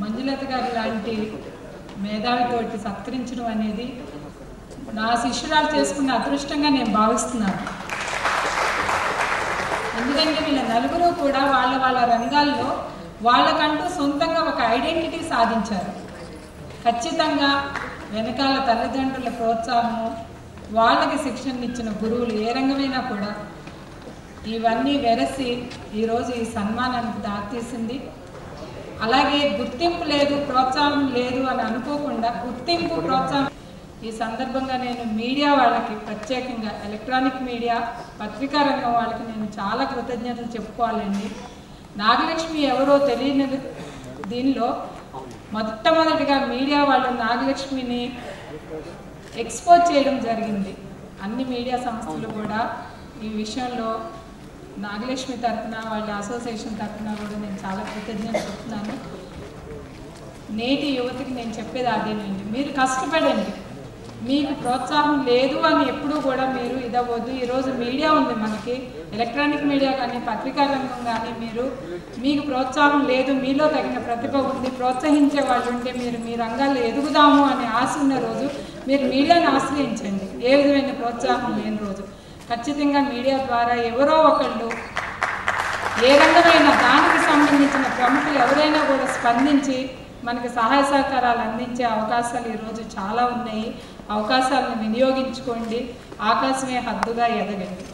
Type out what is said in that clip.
మంజులత గారు లాంటి మేధావితోటి సత్కరించడం అనేది నా శిష్యురాలు చేసుకున్న అదృష్టంగా నేను భావిస్తున్నాను. ఎందుకంటే వీళ్ళ నలుగురు కూడా వాళ్ళ వాళ్ళ రంగాల్లో వాళ్ళకంటూ సొంతంగా ఒక ఐడెంటిటీ సాధించారు. ఖచ్చితంగా వెనకాల తల్లిదండ్రుల ప్రోత్సాహము వాళ్ళకి శిక్షణ ఇచ్చిన గురువులు ఏ రంగమైనా కూడా ఇవన్నీ వెరసి ఈరోజు ఈ సన్మానానికి దారితీసింది. అలాగే గుర్తింపు లేదు ప్రోత్సాహం లేదు అని అనుకోకుండా గుర్తింపు ప్రోత్సాహం. ఈ సందర్భంగా నేను మీడియా వాళ్ళకి ప్రత్యేకంగా ఎలక్ట్రానిక్ మీడియా పత్రికా రంగం వాళ్ళకి నేను చాలా కృతజ్ఞతలు చెప్పుకోవాలండి. నాగలక్ష్మి ఎవరో తెలియని దీనిలో మొట్టమొదటిగా మీడియా వాళ్ళు నాగలక్ష్మిని ఎక్స్పోజ్ చేయడం జరిగింది. అన్ని మీడియా సంస్థలు కూడా ఈ విషయంలో నాగలక్ష్మి తరఫున వాళ్ళ అసోసియేషన్ తరఫున కూడా నేను చాలా కృతజ్ఞత చెప్తున్నాను. నేటి యువతికి నేను చెప్పేది అదేనండి మీరు కష్టపడండి. మీకు ప్రోత్సాహం లేదు అని ఎప్పుడూ కూడా మీరు ఇదవ్వద్దు. ఈరోజు మీడియా ఉంది మనకి. ఎలక్ట్రానిక్ మీడియా కానీ పత్రికా రంగం కానీ మీరు మీకు ప్రోత్సాహం లేదు. మీలో తగిన ప్రతిభ ఉంది. ప్రోత్సహించే వాళ్ళు ఉంటే మీరు మీ రంగాల్లో ఎదుగుదాము అనే ఆశ ఉన్న రోజు మీరు మీడియాను ఆశ్రయించండి. ఏ విధమైన ప్రోత్సాహం లేని రోజు. ఖచ్చితంగా మీడియా ద్వారా ఎవరో ఒకళ్ళు ఏ రంగమైన దానికి సంబంధించిన ప్రముఖులు ఎవరైనా కూడా స్పందించి మనకి సహాయ సహకారాలు అందించే అవకాశాలు ఈరోజు చాలా ఉన్నాయి. అవకాశాలను వినియోగించుకోండి. ఆకాశమే హద్దుగా ఎదగండి.